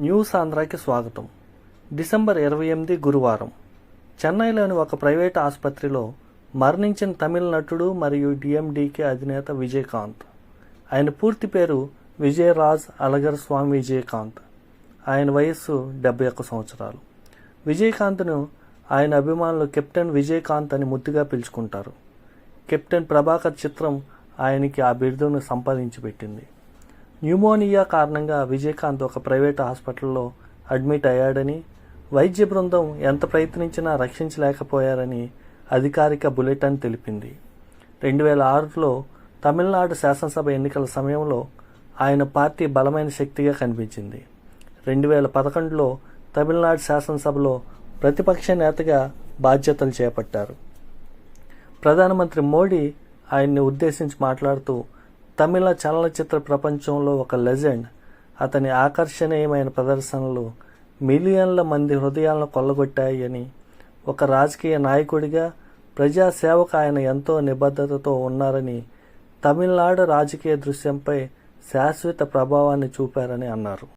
News ఆంధ్రాకి స్వాగతం. December ఇరవై ఎనిమిది గురువారం. చెన్నైలోని ఒక ప్రైవేట్ ఆసుపత్రిలో మరణించిన తమిళ నటుడు మరియు డిఎండికే అధినేత విజయకాంత్. ఆయన పూర్తి పేరు విజయరాజ్ అలగర్ స్వామి విజయకాంత్. ఆయన వయస్సు డెబ్బై ఒక్క సంవత్సరాలు. విజయకాంత్ను ఆయన అభిమానులు కెప్టెన్ విజయకాంత్ అని ముద్దుగా పిలుచుకుంటారు. కెప్టెన్ ప్రభాకర్ చిత్రం ఆయనకి ఆ బిరుదును సంపాదించి పెట్టింది న్యూమోనియా కారణంగా విజయకాంత్ ఒక ప్రైవేట్ హాస్పిటల్లో అడ్మిట్ అయ్యాడని వైద్య బృందం ఎంత ప్రయత్నించినా రక్షించలేకపోయారని అధికారిక బులెటిన్ తెలిపింది. రెండు వేల ఆరులో తమిళనాడు శాసనసభ ఎన్నికల సమయంలో ఆయన పార్టీ బలమైన శక్తిగా కనిపించింది. రెండు వేల పదకొండులో తమిళనాడు శాసనసభలో ప్రతిపక్ష నేతగా బాధ్యతలు చేపట్టారు. ప్రధానమంత్రి మోడీ ఆయన్ని ఉద్దేశించి మాట్లాడుతూ తమిళ చలనచిత్ర ప్రపంచంలో ఒక లెజెండ్. అతని ఆకర్షణీయమైన ప్రదర్శనలు మిలియన్ల మంది హృదయాలను కొల్లగొట్టాయని ఒక రాజకీయ నాయకుడిగా ప్రజాసేవకు ఆయన ఎంతో నిబద్ధతతో ఉన్నారని తమిళనాడు రాజకీయ దృశ్యంపై శాశ్వత ప్రభావాన్ని చూపారని అన్నారు.